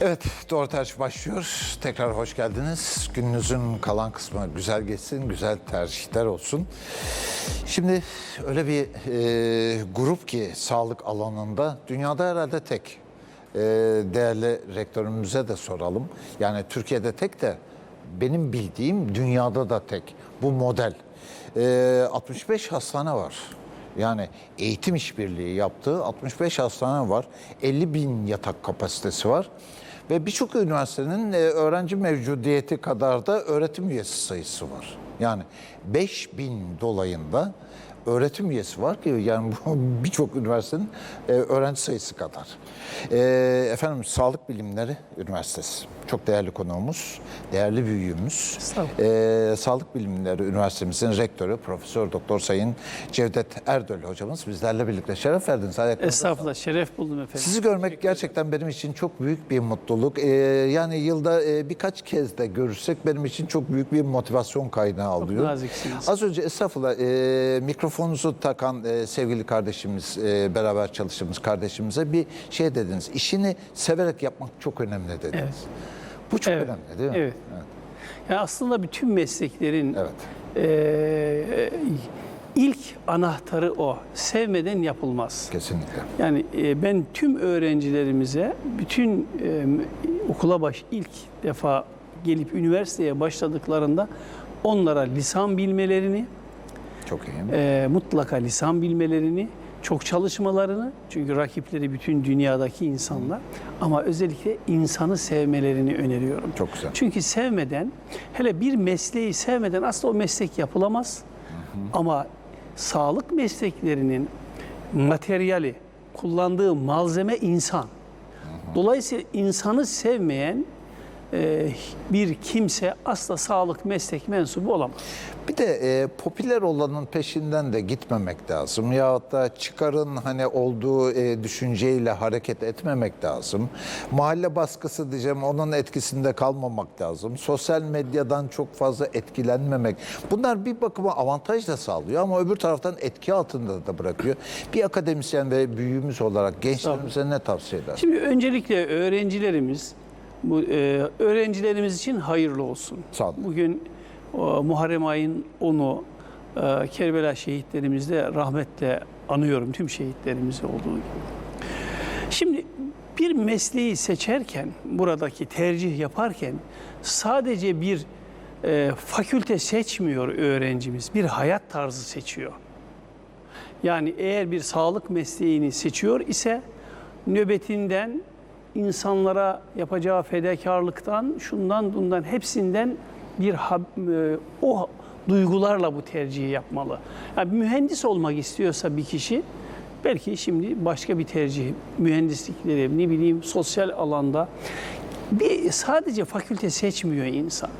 Evet, Doğru Tercih başlıyor. Tekrar hoş geldiniz. Gününüzün kalan kısmı güzel geçsin, güzel tercihler olsun. Şimdi öyle bir e, grup ki sağlık alanında dünyada herhalde tek. E, değerli rektörümüze de soralım. Yani Türkiye'de tek de benim bildiğim dünyada da tek. Bu model. E, 65 hastane var. Yani eğitim işbirliği yaptığı 65 hastane var. 50 bin yatak kapasitesi var. Ve birçok üniversitenin e, öğrenci mevcudiyeti kadar da öğretim üyesi sayısı var. Yani 5 bin dolayında öğretim üyesi var ki yani bu birçok üniversitenin e, öğrenci sayısı kadar. E, efendim Sağlık Bilimleri Üniversitesi çok değerli konuğumuz, değerli büyüğümüz. Estağfurullah. E, Sağlık Bilimleri Üniversitemizin rektörü Profesör Doktor Sayın Cevdet Erdöl hocamız bizlerle birlikte şeref verdiniz. Ayaklarınıza Estağfurullah, şeref buldum efendim. sizi görmek gerçekten benim için çok büyük bir mutluluk. Ee, yani yılda e, birkaç kez de görürsek benim için çok büyük bir motivasyon kaynağı naziksiniz. Az önce estağfurullah e, mikrofonunuzu takan e, sevgili kardeşimiz, e, beraber çalıştığımız kardeşimize bir şey dediniz. İşini severek yapmak çok önemli dediniz. Evet. Bu çok Evet, önemli değil mi? evet. Yani aslında bütün mesleklerin Evet. eee, ilk anahtarı o. Sevmeden yapılmaz. Kesinlikle. Yani e, ben tüm öğrencilerimize bütün e, okula baş ilk defa gelip üniversiteye başladıklarında onlara lisan bilmelerini, Çok iyi. e, mutlaka lisan bilmelerini, çok çalışmalarını çünkü rakipleri bütün dünyadaki insanlar ama özellikle insanı sevmelerini öneriyorum. Çok güzel. Çünkü sevmeden hele bir mesleği sevmeden aslında o meslek yapılamaz. Ama sağlık mesleklerinin materyali, kullandığı malzeme insan. Dolayısıyla insanı sevmeyen bir kimse asla sağlık meslek mensubu olamaz. Bir de e, popüler olanın peşinden de gitmemek lazım. Yahut da çıkarın hani olduğu e, düşünceyle hareket etmemek lazım. Mahalle baskısı diyeceğim onun etkisinde kalmamak lazım. Sosyal medyadan çok fazla etkilenmemek. Bunlar bir bakıma avantaj da sağlıyor ama öbür taraftan etki altında da bırakıyor. Bir akademisyen ve büyüğümüz olarak gençlerimize ne tavsiye eder? Şimdi öncelikle öğrencilerimiz bu e, öğrencilerimiz için hayırlı olsun. Sağ olun. Bugün o, Muharrem ayın 10'u e, Kerbela şehitlerimizde rahmetle anıyorum tüm şehitlerimizi olduğu gibi. Şimdi bir mesleği seçerken, buradaki tercih yaparken sadece bir e, fakülte seçmiyor öğrencimiz, bir hayat tarzı seçiyor. Yani eğer bir sağlık mesleğini seçiyor ise nöbetinden, insanlara yapacağı fedakarlıktan, şundan bundan hepsinden bir e, o duygularla bu tercihi yapmalı. Yani mühendis olmak istiyorsa bir kişi belki şimdi başka bir tercih, mühendislikleri, ne bileyim sosyal alanda bir sadece fakülte seçmiyor insan.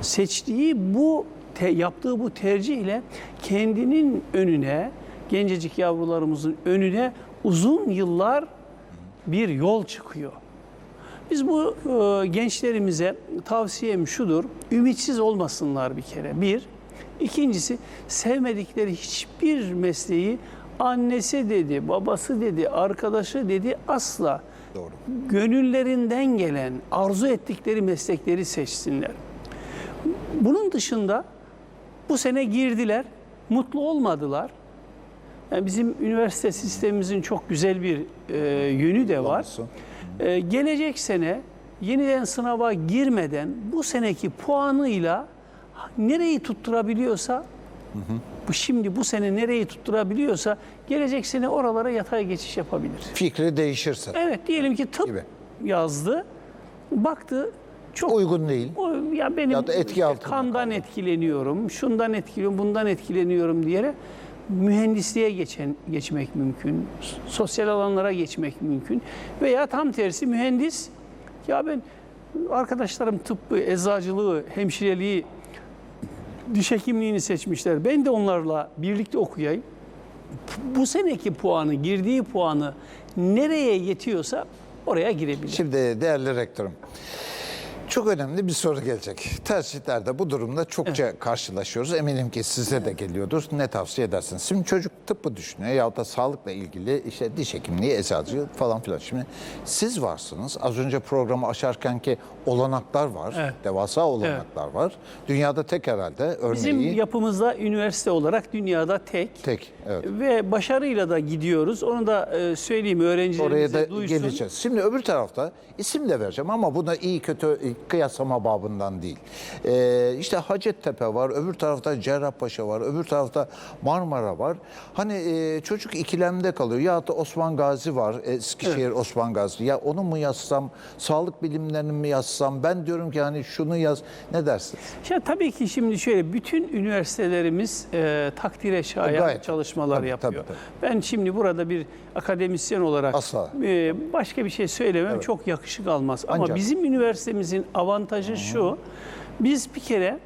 Seçtiği bu te- yaptığı bu tercihle kendinin önüne gencecik yavrularımızın önüne uzun yıllar bir yol çıkıyor. Biz bu e, gençlerimize tavsiyem şudur. Ümitsiz olmasınlar bir kere. Bir. İkincisi sevmedikleri hiçbir mesleği annesi dedi, babası dedi, arkadaşı dedi asla Doğru. gönüllerinden gelen, arzu ettikleri meslekleri seçsinler. Bunun dışında bu sene girdiler, mutlu olmadılar. Yani bizim üniversite sistemimizin çok güzel bir e, yönü de var. Olsun. E, gelecek sene yeniden sınava girmeden bu seneki puanıyla nereyi tutturabiliyorsa bu şimdi bu sene nereyi tutturabiliyorsa gelecek sene oralara yatay geçiş yapabilir. Fikri değişirse. Evet diyelim ki tıp Gibi. yazdı. Baktı çok Uygun değil. o, ya benim Ya da etki işte kandan kaldı. etkileniyorum, şundan etkileniyorum, bundan etkileniyorum diyerek mühendisliğe geçen geçmek mümkün. Sosyal alanlara geçmek mümkün. Veya tam tersi mühendis ya ben arkadaşlarım tıbbı, eczacılığı, hemşireliği, diş hekimliğini seçmişler. Ben de onlarla birlikte okuyayım. Bu seneki puanı, girdiği puanı nereye yetiyorsa oraya girebilir. Şimdi değerli rektörüm, Çok önemli bir soru gelecek. Tercihlerde bu durumda çokça karşılaşıyoruz. Eminim ki size de geliyordur. Ne tavsiye edersiniz? Şimdi çocuk tıbbı düşünüyor yahut da sağlıkla ilgili işte diş hekimliği, eczacı falan filan. Şimdi siz varsınız. Az önce programı açarken ki olanaklar var. Evet. Devasa olanaklar var. Dünyada tek herhalde örneği. Bizim yapımızda üniversite olarak dünyada tek. tek. Evet. Ve başarıyla da gidiyoruz. Onu da e, söyleyeyim Oraya öğrencilerimize da duysun. geleceğiz. Şimdi öbür tarafta isim de vereceğim ama buna iyi kötü kıyaslama babından değil. Ee, işte Hacettepe var, öbür tarafta Cerrahpaşa var, öbür tarafta Marmara var. Hani e, çocuk ikilemde kalıyor. Ya da Osman Gazi var, Eskişehir Osman Gazi. Ya onu mu yazsam, sağlık bilimlerini mi yazsam? Ben diyorum ki hani şunu yaz. Ne dersin? Ya tabii ki şimdi şöyle bütün üniversitelerimiz e, takdire şayan Gayet. çalışmalar Tabii, yapıyor. tabii, Ben şimdi burada bir akademisyen olarak Asla. e, başka bir şey söylemem çok yakışık almaz. Ama Ancak- bizim üniversitemizin avantajı şu. Biz bir kere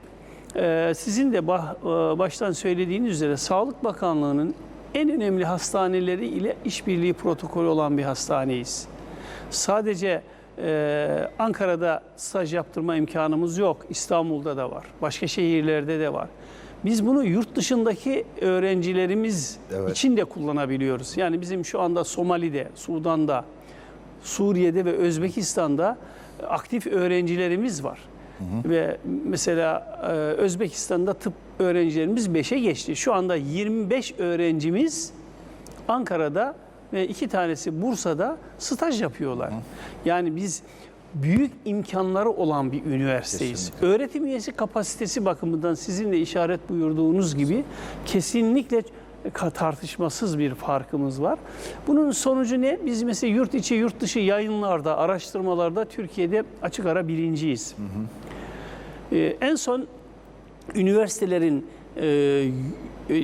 e, sizin de bah- e, baştan söylediğiniz üzere Sağlık Bakanlığı'nın en önemli hastaneleri ile işbirliği protokolü olan bir hastaneyiz. Sadece e, Ankara'da staj yaptırma imkanımız yok. İstanbul'da da var. Başka şehirlerde de var. Biz bunu yurt dışındaki öğrencilerimiz Evet. için de kullanabiliyoruz. Yani bizim şu anda Somali'de, Sudan'da, Suriye'de ve Özbekistan'da aktif öğrencilerimiz var. Ve mesela e, Özbekistan'da tıp öğrencilerimiz 5'e geçti. Şu anda 25 öğrencimiz Ankara'da ve iki tanesi Bursa'da staj yapıyorlar. Yani biz büyük imkanları olan bir üniversiteyiz. Kesinlikle. Öğretim üyesi kapasitesi bakımından sizin de işaret buyurduğunuz gibi kesinlikle tartışmasız bir farkımız var. Bunun sonucu ne? Biz mesela yurt içi yurt dışı yayınlarda, araştırmalarda Türkiye'de açık ara birinciyiz. Ee, en son üniversitelerin e, e,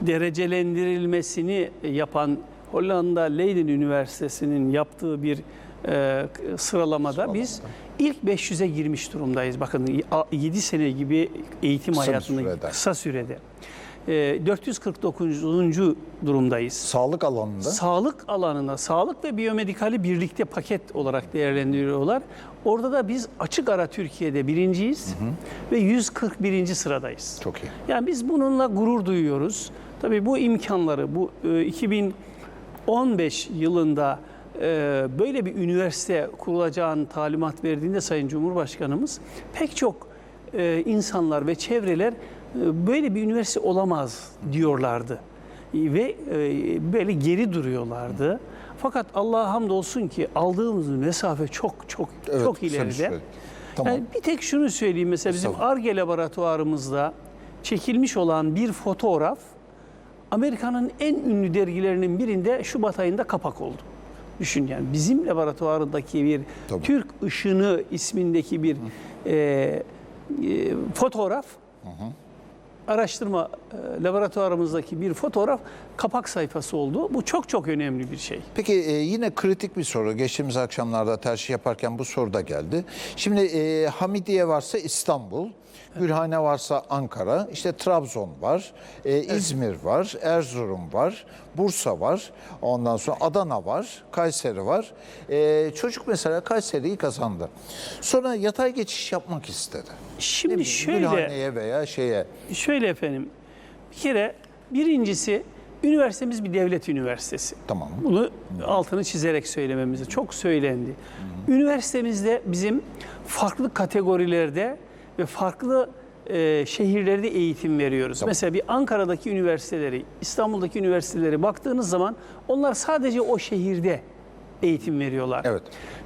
derecelendirilmesini yapan Hollanda Leiden Üniversitesi'nin yaptığı bir e, sıralamada biz ilk 500'e girmiş durumdayız. Bakın 7 sene gibi eğitim Kısa hayatında sürede. kısa sürede. E, 449. durumdayız. Sağlık alanında. Sağlık alanında sağlık ve biyomedikali birlikte paket olarak değerlendiriyorlar. Orada da biz açık ara Türkiye'de birinciyiz ve 141. sıradayız. Çok iyi. Yani biz bununla gurur duyuyoruz. Tabii bu imkanları bu e, 2015 yılında e, böyle bir üniversite kurulacağını talimat verdiğinde Sayın Cumhurbaşkanımız pek çok e, insanlar ve çevreler e, böyle bir üniversite olamaz diyorlardı. Ve e, böyle geri duruyorlardı. Fakat Allah'a hamdolsun ki aldığımız mesafe çok çok Evet, çok ileride. Tamam. Yani bir tek şunu söyleyeyim mesela bizim. ARGE laboratuvarımızda çekilmiş olan bir fotoğraf Amerika'nın en ünlü dergilerinin birinde Şubat ayında kapak oldu. Düşün yani bizim laboratuvarındaki bir Tabii. Türk Işını ismindeki bir e, e, fotoğraf araştırma e, laboratuvarımızdaki bir fotoğraf kapak sayfası oldu. Bu çok çok önemli bir şey. Peki e, yine kritik bir soru. Geçtiğimiz akşamlarda tercih yaparken bu soru da geldi. Şimdi e, Hamidiye varsa İstanbul, Gülhane varsa Ankara, işte Trabzon var, e, İzmir var, Erzurum var, Bursa var, ondan sonra Adana var, Kayseri var. E, çocuk mesela Kayseri'yi kazandı. Sonra yatay geçiş yapmak istedi. Şimdi şöyle Gülhane'ye veya şeye. Şöyle efendim, bir kere birincisi üniversitemiz bir devlet üniversitesi. Tamam. Bunu altını çizerek söylememiz çok söylendi. Üniversitemizde bizim farklı kategorilerde ve farklı e, şehirlerde eğitim veriyoruz. Mesela bir Ankara'daki üniversiteleri, İstanbul'daki üniversiteleri baktığınız zaman onlar sadece o şehirde eğitim veriyorlar. Evet.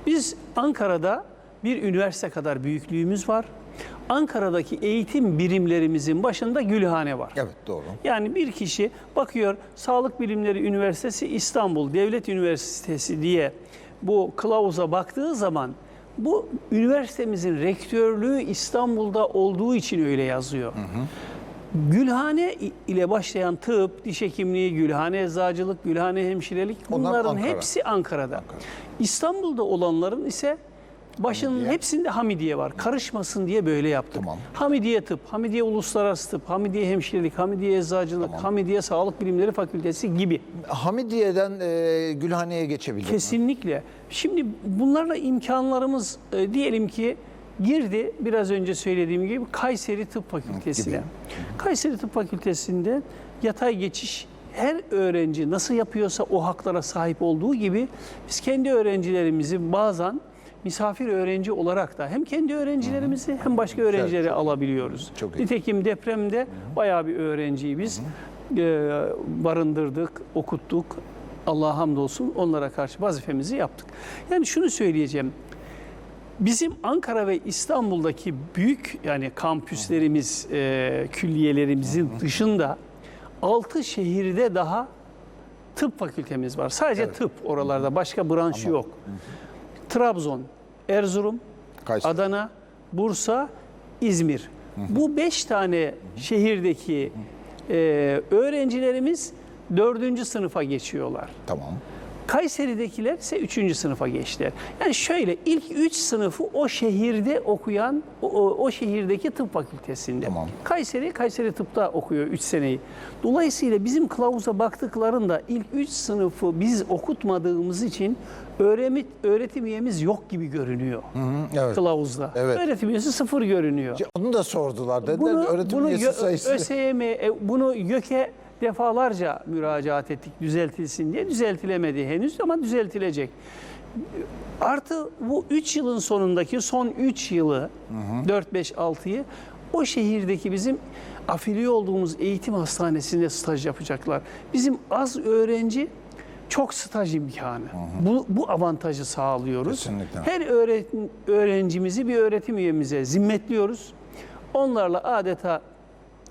Biz Ankara'da bir üniversite kadar büyüklüğümüz var. Ankara'daki eğitim birimlerimizin başında Gülhane var. Evet doğru. Yani bir kişi bakıyor Sağlık Bilimleri Üniversitesi İstanbul Devlet Üniversitesi diye bu kılavuza baktığı zaman bu üniversitemizin rektörlüğü İstanbul'da olduğu için öyle yazıyor. Gülhane ile başlayan tıp, diş hekimliği, Gülhane eczacılık, Gülhane hemşirelik Onlar bunların Ankara. hepsi Ankara'da. İstanbul'da olanların ise başının Hamidiye. hepsinde Hamidiye var. Karışmasın diye böyle yaptık. Tamam. Hamidiye Tıp, Hamidiye Uluslararası Tıp, Hamidiye Hemşirelik, Hamidiye Eczacılık, Hamidiye Sağlık Bilimleri Fakültesi gibi. Hamidiye'den e, Gülhane'ye geçebilir mi? Kesinlikle. Şimdi bunlarla imkanlarımız e, diyelim ki girdi biraz önce söylediğim gibi Kayseri Tıp Fakültesi'ne. Kayseri Tıp Fakültesi'nde yatay geçiş her öğrenci nasıl yapıyorsa o haklara sahip olduğu gibi biz kendi öğrencilerimizi bazen misafir öğrenci olarak da hem kendi öğrencilerimizi hem başka öğrencileri alabiliyoruz. Çok iyi. Nitekim depremde bayağı bir öğrenciyi biz e, barındırdık, okuttuk. Allah'a hamdolsun onlara karşı vazifemizi yaptık. Yani şunu söyleyeceğim. Bizim Ankara ve İstanbul'daki büyük yani kampüslerimiz, e, külliyelerimizin dışında 6 şehirde daha tıp fakültemiz var. Sadece tıp oralarda başka branş yok. Trabzon, Erzurum, Kayseri. Adana, Bursa, İzmir. Bu beş tane şehirdeki e, öğrencilerimiz dördüncü sınıfa geçiyorlar. Tamam. Kayseri'dekiler ise 3. sınıfa geçtiler. Yani şöyle ilk 3 sınıfı o şehirde okuyan, o, o, şehirdeki tıp fakültesinde. Tamam. Kayseri, Kayseri tıpta okuyor 3 seneyi. Dolayısıyla bizim kılavuza baktıklarında ilk 3 sınıfı biz okutmadığımız için öğretim, öğretim üyemiz yok gibi görünüyor Hı, evet. kılavuzda. Evet. Öğretim üyesi sıfır görünüyor. Onu da sordular. Dediler Bunu, öğretim bunu üyesi sayısı. ÖSYM, e, bunu YÖK'e defalarca müracaat ettik düzeltilsin diye. Düzeltilemedi henüz ama düzeltilecek. Artı bu 3 yılın sonundaki son 3 yılı 4 5 6'yı o şehirdeki bizim afiliye olduğumuz eğitim hastanesinde staj yapacaklar. Bizim az öğrenci çok staj imkanı. Bu, bu avantajı sağlıyoruz. Kesinlikle. Her öğretim, öğrencimizi bir öğretim üyemize zimmetliyoruz. Onlarla adeta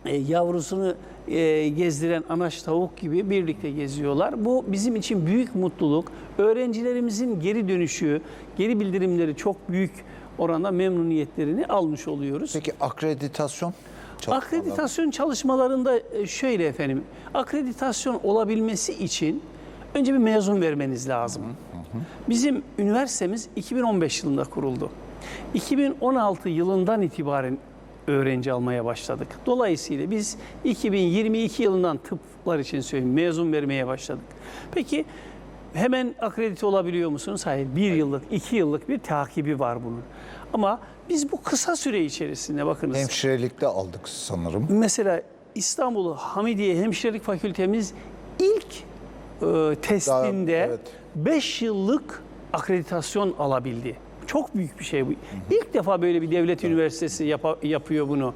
e, yavrusunu e, gezdiren anaç tavuk gibi birlikte geziyorlar. Bu bizim için büyük mutluluk. Öğrencilerimizin geri dönüşü, geri bildirimleri çok büyük oranda memnuniyetlerini almış oluyoruz. Peki akreditasyon? çalışmaları? Akreditasyon çalışmalarında e, şöyle efendim, akreditasyon olabilmesi için önce bir mezun vermeniz lazım. Bizim üniversitemiz 2015 yılında kuruldu. 2016 yılından itibaren öğrenci almaya başladık. Dolayısıyla biz 2022 yılından tıplar için söyleyeyim mezun vermeye başladık. Peki hemen akredite olabiliyor musunuz? Hayır. Bir yıllık, iki yıllık bir takibi var bunun. Ama biz bu kısa süre içerisinde bakınız. Hemşirelikte aldık sanırım. Mesela İstanbul Hamidiye Hemşirelik Fakültemiz ilk e, testinde evet. 5 yıllık akreditasyon alabildi. Çok büyük bir şey bu. İlk defa böyle bir devlet üniversitesi yapa- yapıyor bunu.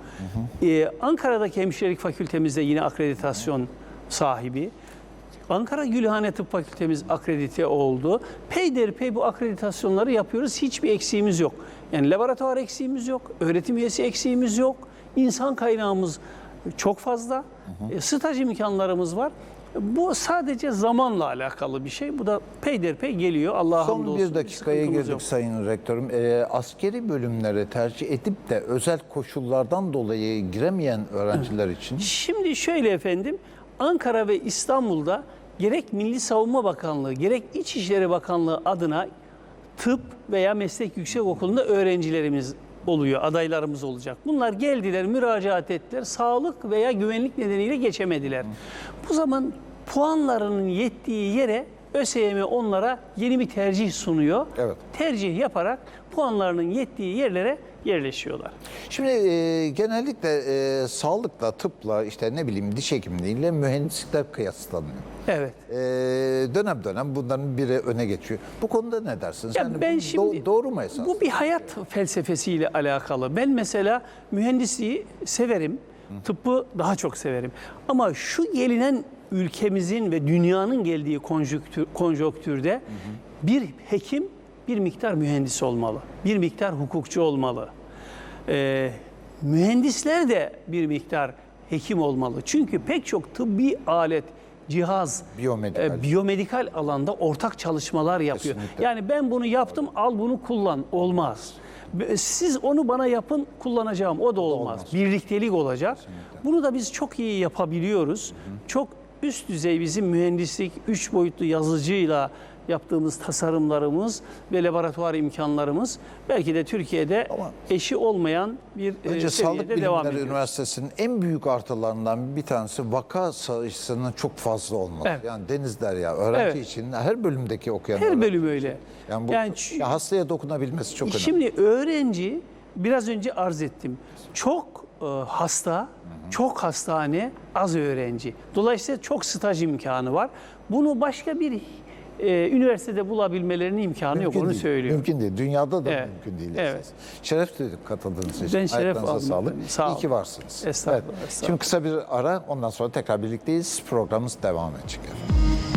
Ee, Ankara'daki hemşirelik fakültemiz de yine akreditasyon sahibi. Ankara Gülhane Tıp Fakültemiz akredite oldu. Peyderpey bu akreditasyonları yapıyoruz. Hiçbir eksiğimiz yok. Yani laboratuvar eksiğimiz yok, öğretim üyesi eksiğimiz yok. İnsan kaynağımız çok fazla. E, staj imkanlarımız var. Bu sadece zamanla alakalı bir şey. Bu da peyderpey geliyor. Allah'a Son hamdolsun. bir dakikaya sıkıntımız girdik yok. Sayın Rektörüm. Ee, askeri bölümlere tercih edip de özel koşullardan dolayı giremeyen öğrenciler için Şimdi şöyle efendim, Ankara ve İstanbul'da gerek Milli Savunma Bakanlığı, gerek İçişleri Bakanlığı adına tıp veya meslek yüksekokulu'nda öğrencilerimiz oluyor, adaylarımız olacak. Bunlar geldiler, müracaat ettiler, sağlık veya güvenlik nedeniyle geçemediler. Bu zaman puanlarının yettiği yere ÖSYM onlara yeni bir tercih sunuyor. Evet. Tercih yaparak puanlarının yettiği yerlere yerleşiyorlar. Şimdi e, genellikle e, sağlıkla, tıpla, işte ne bileyim diş hekimliğiyle mühendislikler kıyaslanıyor. Evet. E, dönem dönem bunların biri öne geçiyor. Bu konuda ne dersiniz? Ya Yani ben bu do- şimdi doğru mu esas? Bu bir hayat felsefesiyle alakalı. Ben mesela mühendisliği severim. Tıbbı daha çok severim. Ama şu gelinen ülkemizin ve dünyanın geldiği konjonktür, konjonktürde bir hekim bir miktar mühendis olmalı. Bir miktar hukukçu olmalı. Ee, mühendisler de bir miktar hekim olmalı. Çünkü pek çok tıbbi alet, cihaz, Biyomedikal. e, biyomedikal alanda ortak çalışmalar yapıyor. Kesinlikle. Yani ben bunu yaptım, al bunu kullan. Olmaz. Siz onu bana yapın, kullanacağım. O da olmaz. Birliktelik olacak. Bunu da biz çok iyi yapabiliyoruz. Çok üst düzey bizim mühendislik, üç boyutlu yazıcıyla yaptığımız tasarımlarımız ve laboratuvar imkanlarımız belki de Türkiye'de Ama- eşi olmayan bir e, Önce Sağlık Bilimleri. Üniversitesi'nin en büyük artılarından bir tanesi vaka sayısının çok fazla olması. Evet. Yani Deniz Derya öğrenci Evet. için her bölümdeki okuyan Her bölüm için. öyle. Yani bu Yani hastaya dokunabilmesi çok önemli. Şimdi öğrenci biraz önce arz ettim. Çok e, hasta, çok hastane, az öğrenci. Dolayısıyla çok staj imkanı var. Bunu başka bir e, üniversitede bulabilmelerinin imkanı yok. Onu değil, söylüyorum. Mümkün değil. Dünyada da Evet, mümkün değil. evet. esas. Şeref duyduk katıldığınız için. Ben şeref aldım sağlık. Sağ İyi ki varsınız. Estağfurullah, estağfurullah. Şimdi kısa bir ara ondan sonra tekrar birlikteyiz. Programımız devam edecek. efendim.